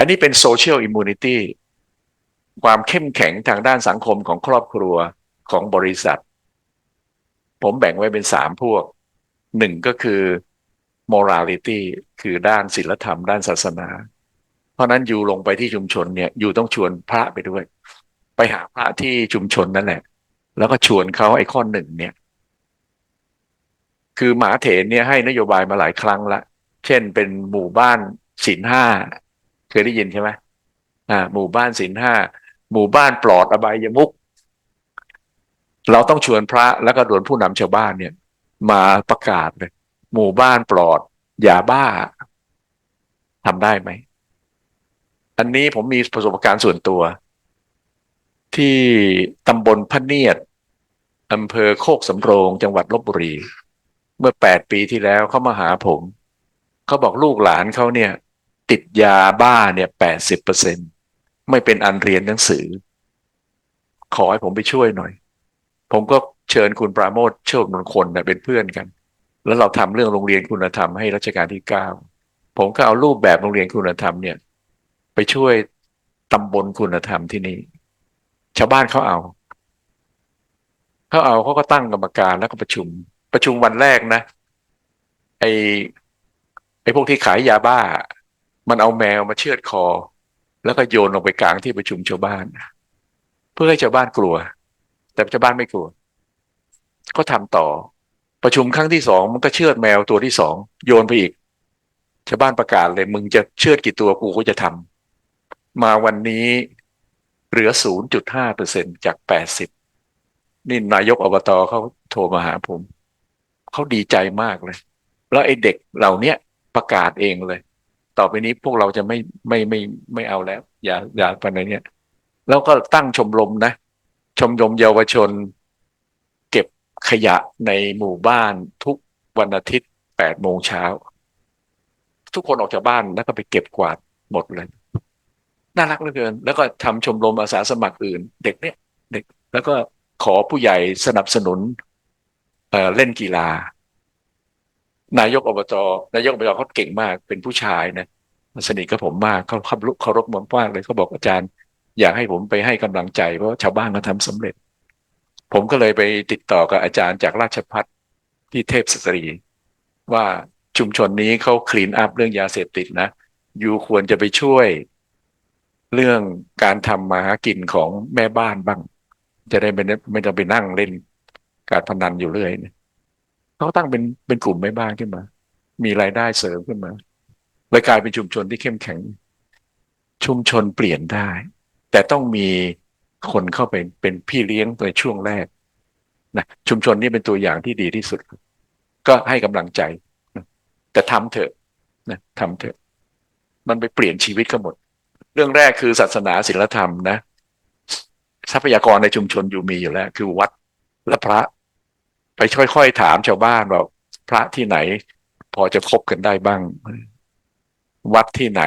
อันนี้เป็นโซเชียลอิมมูนิตี้ความเข้มแข็งทางด้านสังคมของครอบครัวของบริษัท ผมแบ่งไว้เป็นสามพวกหนึ่งก็คือ morality คือด้านศีลธรรมด้านศาสนา เพราะนั้นอยู่ลงไปที่ชุมชนเนี่ยอยู่ต้องชวนพระไปด้วย ไปหาพระที่ชุมชนนั่นแหละ แล้วก็ชวนเขาไอ้ข้อหนึ่งเนี่ย คือหมาเถนเนี่ยให้นโยบายมาหลายครั้งละ เช่นเป็นหมู่บ้านศีลห้า เคยได้ยินใช่ไหมอ่า หมู่บ้านศีลห้าหมู่บ้านปลอดอบายมุก เราต้องชวนพระแล้วก็ดวนผู้นำชาวบ้านเนี่ย มาประกาศเลยหมู่บ้านปลอดอย่าบ้าทำได้ไหม อันนี้ผมมีประสบการณ์ส่วนตัว ที่ตำบลพะเนียดอำเภอโคกสำโรงจังหวัดลบบุรี เมื่อแปดปีที่แล้วเขามาหาผม เขาบอกลูกหลานเขาเนี่ย ติดยาบ้าเนี่ยแปดสิบเปอร์เซ็นไม่เป็นอันเรียนหนังสือ ขอให้ผมไปช่วยหน่อย ผมก็เชิญคุณปราโมทเชิดมงคลเนี่ยเป็นเพื่อนกัน แล้วเราทำเรื่องโรงเรียนคุณธรรมให้รัชกาลที่เก้าผมก็เอารูปแบบโรงเรียนคุณธรรมเนี่ย ไปช่วยตำบลคุณธรรมที่นี่ ชาวบ้านเขาเอาเขาเอาเขาก็ตั้งกรรมการแล้วก็ประชุม ประชุมวันแรกนะไอไอพวกที่ขายยาบ้า มันเอาแมวมาเชือดคอ แล้วก็โยนลงไปกลางที่ประชุมชาวบ้าน เพื่อให้ชาวบ้านกลัว แต่ชาวบ้านไม่กลัว ก็ทำต่อ ประชุมครั้งที่สองมันก็เชือดแมวตัวที่สองโยนไปอีก ชาวบ้านประกาศเลยมึงจะเชือดกี่ตัวกูก็จะทำมาวันนี้เหลือ0.5เปอร์เซ็นจาก80นี่นายกอบตเขาโทรมาหาผม เขาดีใจมากเลย แล้วไอ้เด็กเหล่านี้ประกาศเองเลย ต่อไปนี้พวกเราจะไม่ไม่ไม่ไม่เอาแล้ว อย่าอย่าไปไหนเนี่ย แล้วก็ตั้งชมรมนะ ชมรมเยาวชน เก็บขยะในหมู่บ้านทุกวันอาทิตย์แปดโมงเช้า ทุกคนออกจากบ้านแล้วก็ไปเก็บกวาดหมดเลย น่ารักเหลือเกิน แล้วก็ทำชมรมอาสาสมัครอื่น เด็กเนี่ย เด็ก แล้วก็ขอผู้ใหญ่สนับสนุนเออเล่นกีฬา นายกอบจนายกอบจเขาเก่งมากเป็นผู้ชายนะสนิทกับผมมากเขาเคารพเคารพผมมากเลยเขาบอกอาจารย์ อยากให้ผมไปให้กำลังใจเพราะชาวบ้านเขาทำสำเร็จ ผมก็เลยไปติดต่อกับอาจารย์จากราชพัฒที่เทพสตรี ว่าชุมชนนี้เขาคลีนอัพเรื่องยาเสพติดนะอยู่ควรจะไปช่วยเรื่องการทำมาหากินของแม่บ้านบ้าง จะได้ไม่ไม่ต้องไปนั่งเล่นการพนันอยู่เรื่อยนี่ย เขาตั้งเป็นเป็นกลุ่มแม่บ้านขึ้นมา มีรายได้เสริมขึ้นมาเลยกลายเป็นชุมชนที่เข้มแข็ง ชุมชนเปลี่ยนได้ แต่ต้องมีคนเข้าไปเป็นพี่เลี้ยงในช่วงแรกนะชุมชนนี้เป็นตัวอย่างที่ดีที่สุด ก็ให้กำลังใจนะแต่ทำเถอะนะทำเถอะ มันไปเปลี่ยนชีวิตเขาหมด เรื่องแรกคือศาสนาศีลธรรมนะ ทรัพยากรในชุมชนอยู่มีอยู่แล้ว คือวัดและพระ ไปค่อยๆถามชาวบ้านว่าพระที่ไหน พอจะคบกันได้บ้าง วัดที่ไหน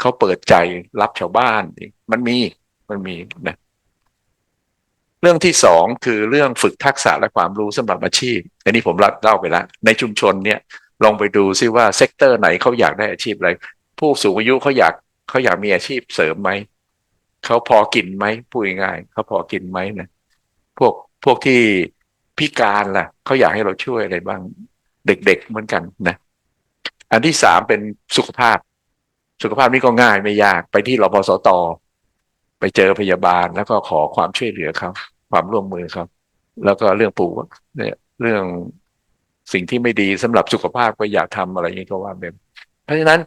เขาเปิดใจรับชาวบ้านมันมีมันมีนะเรื่องที่สองคือเรื่องฝึกทักษะและความรู้สำหรับอาชีพอันนี้ผมเล่าไปแล้วในชุมชนเนี่ยลองไปดูซิว่าเซกเตอร์ไหนเขาอยากได้อาชีพอะไร ผู้สูงอายุเขาอยากเขาอยากมีอาชีพเสริมไหมเขาพอกินไหมพูดง่ายๆเขาพอกินไหมนะพวกพวกที่ พิการล่ะเขาอยากให้เราช่วยอะไรบ้างเด็กๆเหมือนกันนะ อันที่สามเป็นสุขภาพ สุขภาพนี่ก็ง่ายไม่ยากไปที่รพสตไปเจอพยาบาลแล้วก็ขอความช่วยเหลือเขาความร่วมมือครับแล้วก็เรื่องปลูกเนี่ยเรื่องสิ่งที่ไม่ดีสำหรับสุขภาพก็อยากทำอะไรอย่างนี้ก็ว่าแบบเพราะฉะนั้น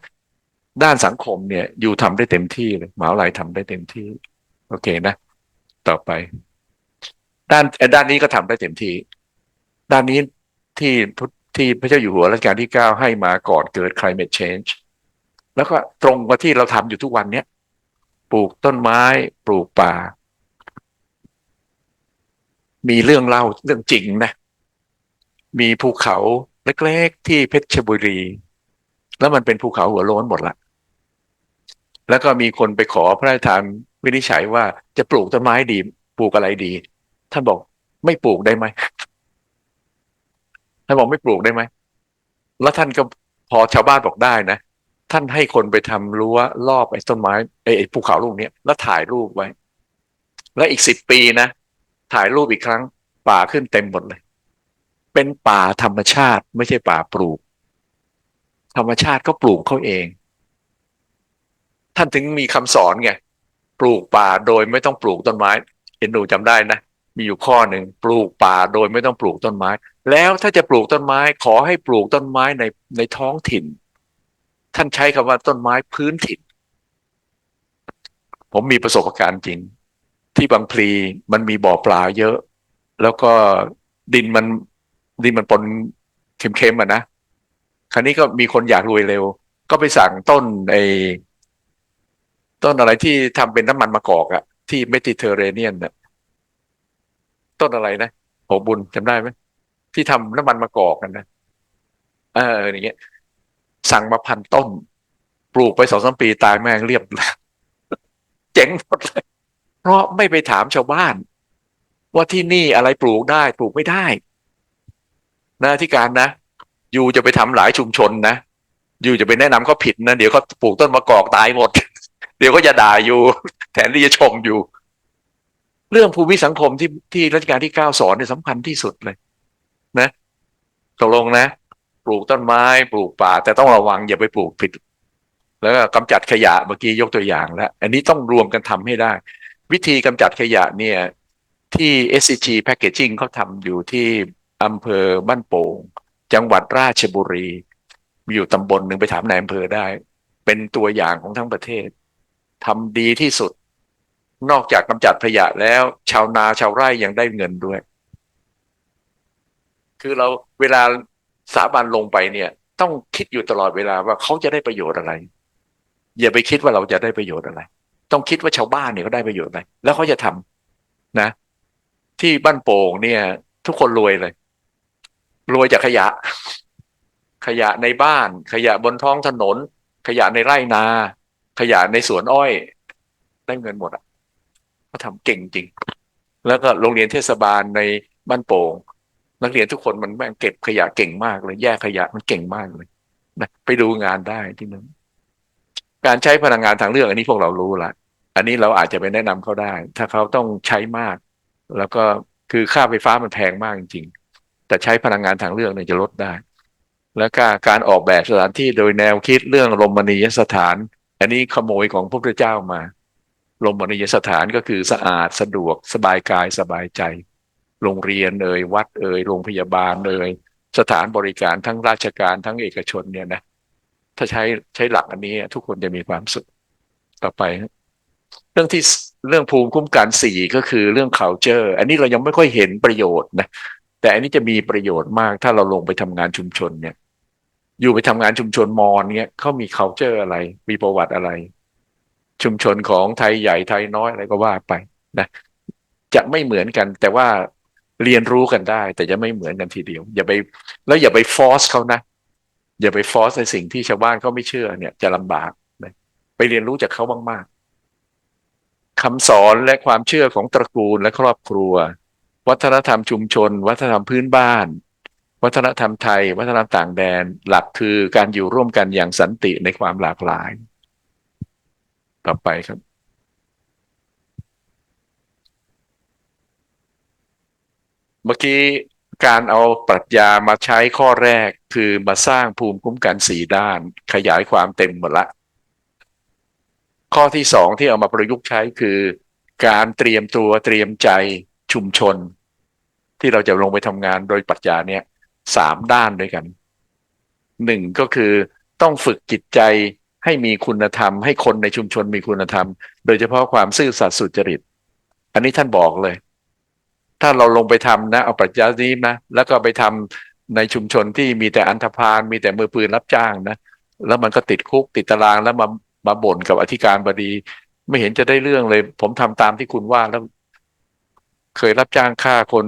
ด้านสังคมเนี่ยอยู่ทำได้เต็มที่เลยมหาวิทยาลัยทำได้เต็มที่ โอเคนะ ต่อไป ด้านด้านนี้ก็ทำได้เต็มที่ ด้านนี้ที่ที่พระเจ้าอยู่หัวรัชกาลที่เก้าให้มาก่อนเกิด climate change แล้วก็ตรงกับที่เราทำอยู่ทุกวันเนี้ยปลูกต้นไม้ปลูกป่า มีเรื่องเล่าเรื่องจริงนะ มีภูเขาเล็กๆที่เพชรบุรี แล้วมันเป็นภูเขาหัวโล้นหมดละแล้วก็มีคนไปขอพระราชทานวินิจฉัยว่าจะปลูกต้นไม้ดี ปลูกอะไรดี ท่านบอกไม่ปลูกได้ไหมท่านบอกไม่ปลูกได้ไหมแล้วท่านก็พอชาวบ้านบอกได้นะท่านให้คนไปทำรั้วรอบไอ้ต้นไม้ไอ้ภูเขาลูกเนี้ยแล้วถ่ายรูปไว้ แล้วอีกสิบปีนะถ่ายรูปอีกครั้ง ป่าขึ้นเต็มหมดเลย เป็นป่าธรรมชาติ ไม่ใช่ป่าปลูก ธรรมชาติก็ปลูกเขาเอง ท่านถึงมีคำสอนไงปลูกป่าโดยไม่ต้องปลูกต้นไม้เห็นหนูจำได้นะ มีอยู่ข้อหนึ่งปลูกป่าโดยไม่ต้องปลูกต้นไม้ แล้วถ้าจะปลูกต้นไม้ขอให้ปลูกต้นไม้ในในท้องถิ่น ท่านใช้คำว่าต้นไม้พื้นถิ่น ผมมีประสบการณ์จริง ที่บางพลีมันมีบ่อปลาเยอะ แล้วก็ดินมันดินมันปนเค็มๆอะนะคราวนี้ก็มีคนอยากรวยเร็ว ก็ไปสั่งต้นไอ้ต้นอะไรที่ทำเป็นน้ำมันมะกอกอะที่เมดิเตอร์เรเนียนน่ะ ต้นอะไรนะโหบุญจำได้ไหมที่ทำน้ำมันมะกอกกันนะเอออย่างเงี้ย สั่งมาพันต้น ปลูกไปสองสามปีตายแม่งเรียบแล้วเจ๋งหมดเลยเพราะไม่ไปถามชาวบ้าน ว่าที่นี่อะไรปลูกได้ ปลูกไม่ได้นะที่การนะอยู่จะไปทำหลายชุมชนนะอยู่จะไปแนะนำเขาผิดนะเดี๋ยวเขาปลูกต้นมะกอกตายหมด เดี๋ยวก็จะด่าอยู่ แทนที่จะชมอยู่ เรื่องภูมิสังคมที่ที่รัชกาลที่เก้าสอนเนี่ยสำคัญที่สุดเลย นะตกลงนะ ปลูกต้นไม้ ปลูกป่า แต่ต้องระวังอย่าไปปลูกผิด แล้วก็กำจัดขยะเมื่อกี้ยกตัวอย่างแล้ว อันนี้ต้องรวมกันทำให้ได้ วิธีกำจัดขยะเนี่ย ที่ SCG Packaging เขาทำอยู่ที่อำเภอบ้านโป่ง จังหวัดราชบุรีมีอยู่ตำบลหนึ่งไปถามนายอำเภอได้ เป็นตัวอย่างของทั้งประเทศทำดีที่สุด นอกจากกำจัดขยะแล้ว ชาวนาชาวไร่ยังได้เงินด้วย คือเราเวลาสาบานลงไปเนี่ย ต้องคิดอยู่ตลอดเวลาว่าเขาจะได้ประโยชน์อะไร อย่าไปคิดว่าเราจะได้ประโยชน์อะไร ต้องคิดว่าชาวบ้านเนี่ยเขาได้ประโยชน์อะไรแล้วเขาจะทำนะ ที่บ้านโป่งเนี่ย ทุกคนรวยเลย รวยจากขยะ ขยะในบ้าน ขยะบนท้องถนน ขยะในไร่นา ขยะในสวนอ้อย ได้เงินหมดอะ เขาทำเก่งจริง แล้วก็โรงเรียนเทศบาลในบ้านโป่งนักเรียนทุกคนมันแม่งเก็บขยะเก่งมากเลย แยกขยะมันเก่งมากเลยนะไปดูงานได้ที่นั้นการใช้พลังงานทางเลือก อันนี้พวกเรารู้ละอันนี้เราอาจจะไปแนะนำเขาได้ ถ้าเขาต้องใช้มาก แล้วก็คือค่าไฟฟ้ามันแพงมากจริงๆ แต่ใช้พลังงานทางเลือกเนี่ยจะลดได้ แล้วก็การออกแบบสถานที่โดยแนวคิดเรื่องรมณียสถาน อันนี้ขโมยของพระพุทธเจ้ามา รมณียสถานก็คือสะอาดสะดวกสบายกายสบายใจ โรงเรียนเอ่ยวัดเอ่ยโรงพยาบาลเอ่ยสถานบริการทั้งราชการทั้งเอกชนเนี่ยนะถ้าใช้ใช้หลักอันนี้ทุกคนจะมีความสุขต่อไป เรื่องที่เรื่องภูมิคุ้มกันสี่ก็คือเรื่อง culture อันนี้เรายังไม่ค่อยเห็นประโยชน์นะแต่อันนี้จะมีประโยชน์มากถ้าเราลงไปทำงานชุมชนเนี่ย อยู่ไปทำงานชุมชนมอญเนี่ยเขามี culture อะไร มีประวัติอะไร ชุมชนของไทยใหญ่ไทยน้อยอะไรก็ว่าไปนะจะไม่เหมือนกัน แต่ว่าเรียนรู้กันได้ แต่จะไม่เหมือนกันทีเดียว อย่าไป แล้วอย่าไปฟอสเขานะอย่าไปฟอสในสิ่งที่ชาวบ้านเขาไม่เชื่อเนี่ย จะลำบากนะไปเรียนรู้จากเขามากๆคำสอนและความเชื่อของตระกูลและครอบครัว วัฒนธรรมชุมชน วัฒนธรรมพื้นบ้าน วัฒนธรรมไทย วัฒนธรรมต่างแดน หลักคือการอยู่ร่วมกันอย่างสันติในความหลากหลาย ต่อไปครับ เมื่อกี้การเอาปรัชญามาใช้ข้อแรกคือมาสร้างภูมิคุ้มกันสี่ด้าน ขยายความเต็มหมดละ ข้อที่สองที่เอามาประยุกต์ใช้คือ การเตรียมตัวเตรียมใจชุมชน ที่เราจะลงไปทำงานโดยปรัชญาเนี่ยสามด้านด้วยกันหนึ่งก็คือต้องฝึกจิตใจ ให้มีคุณธรรม ให้คนในชุมชนมีคุณธรรม โดยเฉพาะความซื่อสัตย์สุจริต อันนี้ท่านบอกเลย ถ้าเราลงไปทำนะ เอาปรัชญานี้นะแล้วก็ไปทำในชุมชนที่มีแต่อันธพาลมีแต่มือปืนรับจ้างนะแล้วมันก็ติดคุกติดตารางแล้วมามาบ่นกับอธิการบดี ไม่เห็นจะได้เรื่องเลย ผมทำตามที่คุณว่าแล้ว เคยรับจ้างฆ่าคน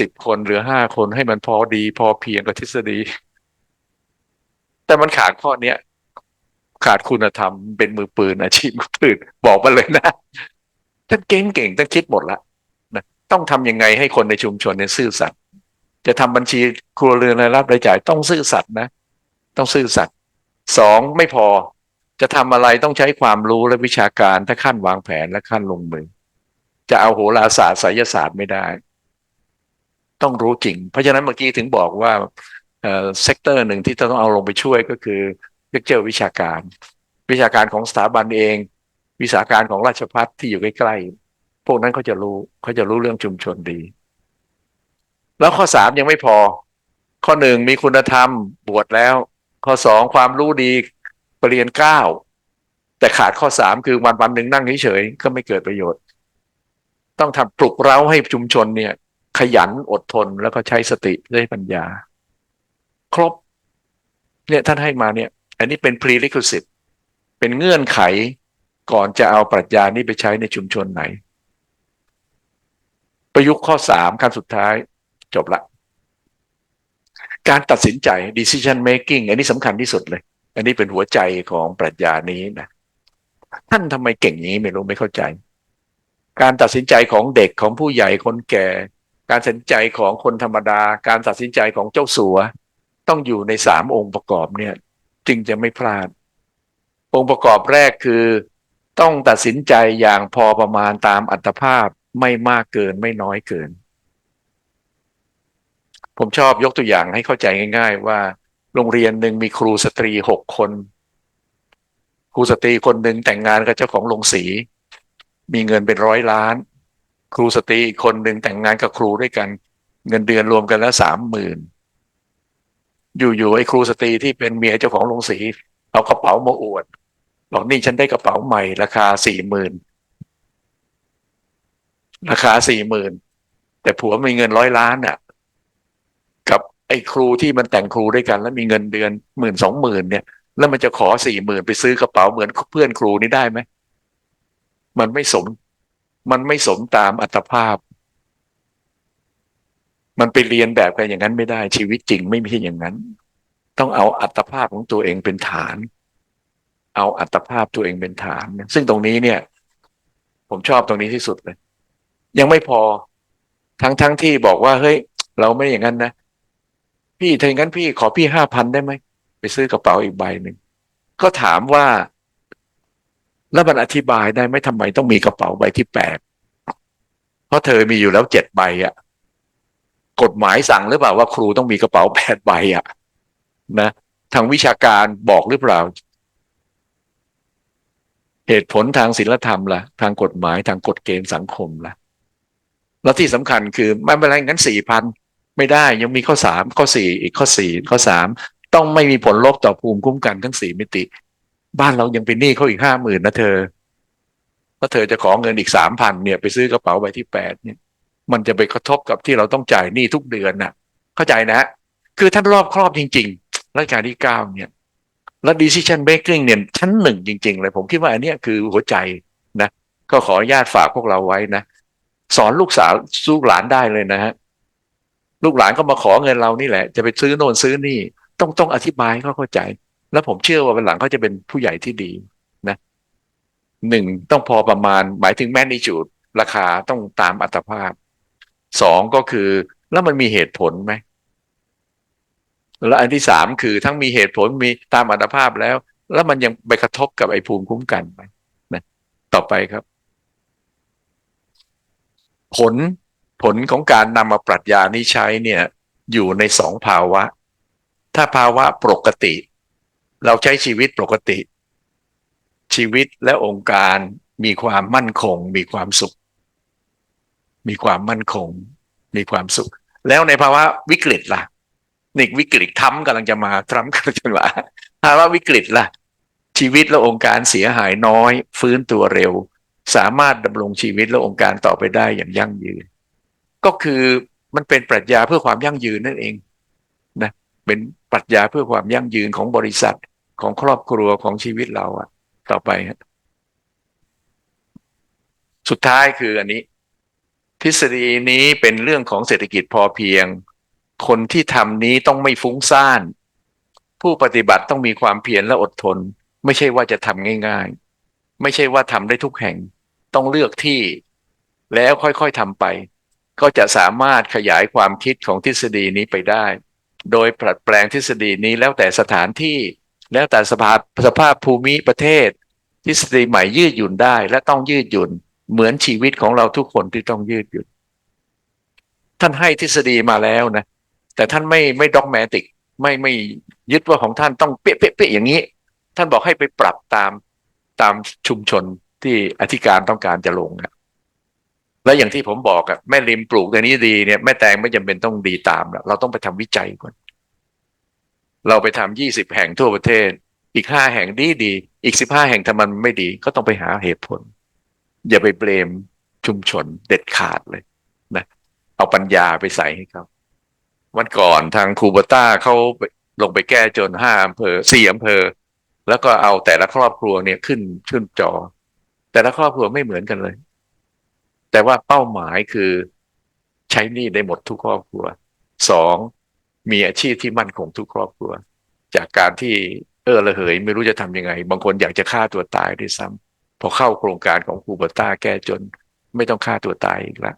สิบคนหรือห้าคนให้มันพอดี พอเพียงกับทฤษฎี แต่มันขาดข้อเนี้ย ขาดคุณธรรมเป็นมือปืนอาชีพมือปืนบอกมาเลยนะท่านเก่งเก่งท่านคิดหมดละนะต้องทำยังไงให้คนในชุมชนเนี่ยซื่อสัตย์จะทำบัญชีครัวเรือนรายรับรายจ่าย ต้องซื่อสัตย์นะ ต้องซื่อสัตย์สองไม่พอ จะทำอะไรต้องใช้ความรู้และวิชาการถ้าขั้นวางแผนและขั้นลงมือ จะเอาโหราศาสตร์ไสยศาสตร์ไม่ได้ ต้องรู้จริง เพราะฉะนั้นเมื่อกี้ถึงบอกว่าอ่อเซกเตอร์หนึ่งที่ต้องเอาลงไปช่วยก็คือ เลคเจอร์วิชาการ วิชาการของสถาบันเอง วิชาการของราชพัฒที่อยู่ใกล้ๆพวกนั้นเขาจะรู้เขาจะรู้เรื่องชุมชนดี แล้วข้อสามยังไม่พอ ข้อหนึ่งมีคุณธรรมบวชแล้ว ข้อสองความรู้ดีปรริญญาเก้าแต่ขาดข้อสามคือวันวันหนึ่งนั่งเฉยๆก็ไม่เกิดประโยชน์ ต้องทำปลุกเร้าให้ชุมชนเนี่ย ขยันอดทนแล้วก็ใช้สติได้ปัญญา ครบ เนี่ยท่านให้มาเนี่ย อันนี้เป็น prerequisite เป็นเงื่อนไขก่อนจะเอาปรัชญานี้ไปใช้ในชุมชนไหน ประยุกต์ข้อสามขั้นสุดท้ายจบละ การตัดสินใจ decision making อันนี้สำคัญที่สุดเลย อันนี้เป็นหัวใจของปรัชญานี้นะท่านทำไมเก่งอย่างนี้ไม่รู้ไม่เข้าใจ การตัดสินใจของเด็กของผู้ใหญ่คนแก่ การตัดสินใจของคนธรรมดา การตัดสินใจของเจ้าสัว ต้องอยู่ในสามองค์ประกอบเนี่ย จึงจะไม่พลาด องค์ประกอบแรกคือ ต้องตัดสินใจอย่างพอประมาณตามอัตภาพไม่มากเกินไม่น้อยเกิน ผมชอบยกตัวอย่างให้เข้าใจง่าย ๆ ว่า โรงเรียนหนึ่งมีครูสตรีหกคน ครูสตรีคนหนึ่งแต่งงานกับเจ้าของโรงสี มีเงินเป็นร้อยล้าน ครูสตรีคนหนึ่งแต่งงานกับครูด้วยกัน เงินเดือนรวมกันแล้วสามหมื่น อยู่ๆไอ้ครูสตรีที่เป็นเมียเจ้าของโรงสีเอากระเป๋ามาอวด บอกนี่ฉันได้กระเป๋าใหม่ ราคาสี่หมื่นราคาสี่หมื่นแต่ผัวมีเงินร้อยล้านอะ กับไอ้ครูที่มันแต่งครูด้วยกัน แล้วมีเงินเดือนหมื่นสองหมื่นเนี่ย แล้วมันจะขอสี่หมื่นไปซื้อกระเป๋าเหมือนเพื่อนครูนี่ได้ไหมมันไม่สม มันไม่สมตามอัตภาพ มันไปเรียนแบบกันอย่างนั้นไม่ได้ ชีวิตจริงไม่ใช่อย่างนั้น ต้องเอาอัตภาพของตัวเองเป็นฐาน เอาอัตภาพตัวเองเป็นฐาน ซึ่งตรงนี้เนี่ย ผมชอบตรงนี้ที่สุดเลย ยังไม่พอทั้งทั้งที่บอกว่าเฮ้ย เราไม่อย่างนั้นนะพี่ถ้าอย่างนั้นพี่ขอพี่ห้าพันได้ไหมไปซื้อกระเป๋าอีกใบหนึ่งก็ถามว่า แล้วมันอธิบายได้ไหมทำไมต้องมีกระเป๋าใบที่แปดเพราะเธอมีอยู่แล้วเจ็ดใบอะ กฎหมายสั่งหรือเปล่าว่าครูต้องมีกระเป๋าแปดใบอะนะทางวิชาการบอกหรือเปล่า เหตุผลทางศีลธรรมละ่ะ ทางกฎหมายทางกฎเกณฑ์สังคมละ่ะ แล้วที่สำคัญคือไม่เป็นไรงั้นสี่พันไม่ได้ยังมีข้อสามข้อสี่อีกข้อสี่ข้อสามต้องไม่มีผลลบต่อภูมิคุ้มกันทั้งสี่มิติ บ้านเรายังเป็นหนี้เขาอีกห้าหมื่นนะเธอถ้าเธอจะขอเงินอีกสามพันเนี่ย ไปซื้อกระเป๋าใบที่แปดเนี่ย มันจะไปกระทบกับที่เราต้องจ่ายหนี้ทุกเดือนน่ะ เข้าใจนะคือท่านรอบครอบจริงๆรัชกาลที่เก้าเนี่ยแล้ว decision making เนี่ยชั้นหนึ่งจริง ๆ เลย ผมคิดว่าอันนี้คือหัวใจนะ ก็ขออนุญาตฝากพวกเราไว้นะ สอนลูกสาวลูกหลานได้เลยนะฮะลูกหลานก็มาขอเงินเรานี่แหละ จะไปซื้อโน่นซื้อนี่ ต้องต้องอธิบายเขาเข้าใจ แล้วผมเชื่อว่าวันหลังเขาจะเป็นผู้ใหญ่ที่ดีนะหนึ่งต้องพอประมาณหมายถึงแมน i จูดราคาต้องตามอัตภาพ สองก็คือ แล้วมันมีเหตุผลไหมแล้วอันที่สามคือทั้งมีเหตุผลมีตามอัตภาพแล้ว แล้วมันยังไปกระทบกับไอ้ภูมิคุ้มกันไหมนะต่อไปครับ ผลผลของการนำมาปรัชญานี้ใช้เนี่ย อยู่ในสองภาวะ ถ้าภาวะปกติ เราใช้ชีวิตปกติ ชีวิตและองค์การมีความมั่นคง มีความสุข มีความมั่นคง มีความสุข แล้วในภาวะวิกฤตล่ะนี่วิกฤตทำกำลังจะมาทรัมกำลังจะมาภาวะวิกฤตล่ะ ชีวิตและองค์การเสียหายน้อย ฟื้นตัวเร็ว สามารถดำรงชีวิตและองค์การต่อไปได้อย่างยั่งยืน ก็คือมันเป็นปรัชญาเพื่อความยั่งยืนนั่นเองนะเป็นปรัชญาเพื่อความยั่งยืนของบริษัทของครอบครัวของชีวิตเราอะต่อไป สุดท้ายคืออันนี้ ฤษฎีนี้เป็นเรื่องของเศรษฐกิจพอเพียง คนที่ทำนี้ต้องไม่ฟุ้งซ่าน ผู้ปฏิบัติต้องมีความเพียรและอดทน ไม่ใช่ว่าจะทำง่ายๆ ไม่ใช่ว่าทำได้ทุกแห่ง ต้องเลือกที่ แล้วค่อยๆทำไป ก็จะสามารถขยายความคิดของทฤษฎีนี้ไปได้ โดยปรับแปลงทฤษฎีนี้แล้วแต่สถานที่แล้วแต่สภาพสภาพภูมิประเทศ ทฤษฎีใหม่ยืดหยุ่นได้และต้องยืดหยุ่น เหมือนชีวิตของเราทุกคนที่ต้องยืดหยุ่นท่านให้ทฤษฎีมาแล้วนะ แต่ท่านไม่ไม่ด็อกแมติก ไม่ไม่ยึดว่าของท่านต้องเป๊ะเป๊ะเป๊ะอย่างนี้ ท่านบอกให้ไปปรับตามตามชุมชนที่อธิการต้องการจะลงนะและอย่างที่ผมบอกอะแม่ริมปลูกแต่นี้ดีเนี่ยแม่แตงไม่จำเป็นต้องดีตามหรอกเราต้องไปทำวิจัยก่อนเราไปทำยี่สิบแห่งทั่วประเทศ อีกห้าแห่งดีดี อีกสิบห้าแห่งถ้ามันไม่ดี ก็ต้องไปหาเหตุผล อย่าไปเบลมชุมชนเด็ดขาดเลยนะเอาปัญญาไปใส่ให้เขาวันก่อนทางคูบต้าเขาไปลงไปแก้จนห้าอำเภอสี่อำเภอ แล้วก็เอาแต่ละครอบครัวเนี่ยขึ้นขึ้นจอ แต่ละครอบครัวไม่เหมือนกันเลย แต่ว่าเป้าหมายคือใช้หนี้ได้หมดทุกครอบครัวสองมีอาชีพที่มั่นคงทุกครอบครัว จากการที่เออระเหย ไม่รู้จะทำยังไง บางคนอยากจะฆ่าตัวตายด้วยซ้ำ พอเข้าโครงการของคูเบต้าแก้จนไม่ต้องฆ่าตัวตายอีกแล้ว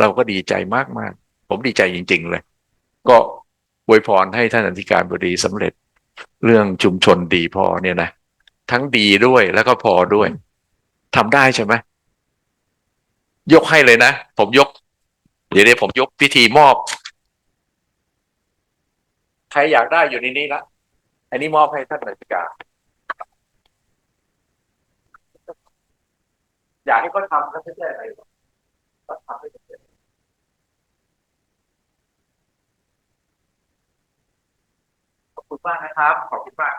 เราก็ดีใจมากๆผมดีใจจริง ๆ เลย ก็อวยพรให้ท่านอธิการบดีสำเร็จเรื่องชุมชนดีพอเนี่ยนะทั้งดีด้วยแล้วก็พอด้วยทำได้ใช่ไหมยกให้เลยนะ ผมยก เดี๋ยวเดี๋ยวผมยกพิธีมอบ ใครอยากได้อยู่ในนี้ละอันนี้มอบให้ท่านอธิการ อยากให้เขาทำก็ไม่ใช่อะไรก็ทำให้เสร็จขอบคุณมากนะครับ ขอบคุณมาก